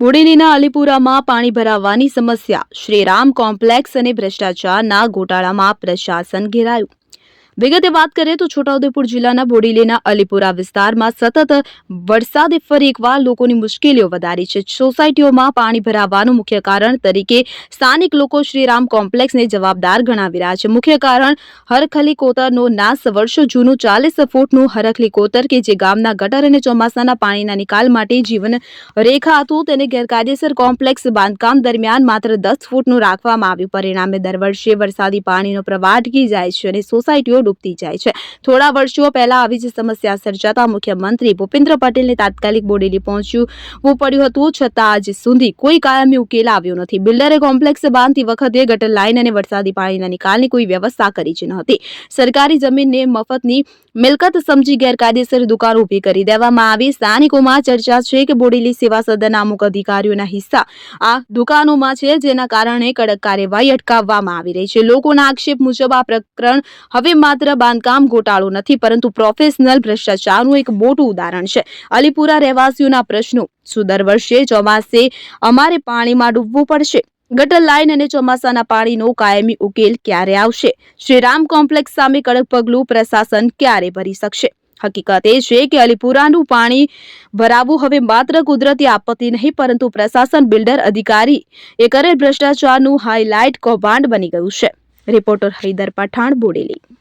બોડેલીના અલીપુરામાં પાણી ભરાવાની સમસ્યા. શ્રીરામ કોમ્પ્લેક્સ અને ભ્રષ્ટાચારના ગોટાળામાં પ્રશાસન ઘેરાયું. વિગતે વાત કરીએ તો છોટાઉદેપુર જિલ્લાના બોડેલીના અલીપુરા વિસ્તારમાં સતત વરસાદે ફરી એકવાર લોકોની મુશ્કેલીઓ વધારી છે. સોસાયટીઓમાં પાણી ભરાવાનું મુખ્ય કારણ તરીકે સ્થાનિક લોકો શ્રીરામ કોમ્પ્લેક્સને જવાબદાર ગણાવી રહ્યા છે. મુખ્ય કારણ હરખલી કોતરનો નાશ. વર્ષો જૂનું ચાલીસ ફૂટનું હરખલી કોતર કે જે ગામના ગટર અને ચોમાસાના પાણીના નિકાલ માટે જીવન રેખા હતું, તેને ગેરકાયદેસર કોમ્પ્લેક્સ બાંધકામ દરમિયાન માત્ર દસ ફૂટનું રાખવામાં આવ્યું. પરિણામે દર વર્ષે વરસાદી પાણીનો પ્રવાહ અટકી જાય છે અને સોસાયટીઓ ડૂબતી જાય છે. થોડા વર્ષો પહેલા આવી જ સમસ્યા સર્જાતા મુખ્યમંત્રી ભૂપેન્દ્ર પટેલને તાત્કાલિક બોડેલી પહોંચવું પડ્યું હતું. છતાં આજ સુધી કોઈ કાયમી ઉકેલ આવ્યો નથી. બિલ્ડરે કોમ્પ્લેક્સ બાંધતી વખતે ગટર લાઇન અને વરસાદી પાણીના નિકાલની કોઈ વ્યવસ્થા કરી જ નહોતી. સરકારી જમીનને મફતની મિલકત સમજી ગેરકાયદેસર દુકાન ઊભી કરી દેવામાં આવી. સ્થાનિકોમાં ચર્ચા છે કે બોડેલી સેવા સદનના અમુક અધિકારીઓના હિસ્સા આ દુકાનોમાં છે, જેના કારણે કડક કાર્યવાહી અટકાવવામાં આવી રહી છે. લોકોના આક્ષેપ મુજબ આ પ્રકરણ હવે માત્ર બાંધકામ ગોટાળો નથી, પરંતુ પ્રોફેશનલ ભ્રષ્ટાચારનું એક મોટું ઉદાહરણ છે. અલીપુરા રહેવાસીઓના પ્રશ્નો, શું દર વર્ષે ચોમાસે અમારે પાણીમાં ડૂબવું પડશે? ગટર લાઇન અને ચોમાસાના પાણીનો કાયમી ઉકેલ ક્યારે આવશે? શ્રીરામ કોમ્પ્લેક્સ સામે કડક પગલું પ્રશાસન ક્યારે ભરી શકશે? હકીકત એ છે કે અલીપુરાનું પાણી ભરાવવું હવે માત્ર કુદરતી આપત્તિ નહીં, પરંતુ પ્રશાસન, બિલ્ડર, અધિકારી, એ કરેલ ભ્રષ્ટાચારનું હાઇલાઇટ કૌભાંડ બની ગયું છે. રિપોર્ટર હૈદર પઠાણ, બોડેલી.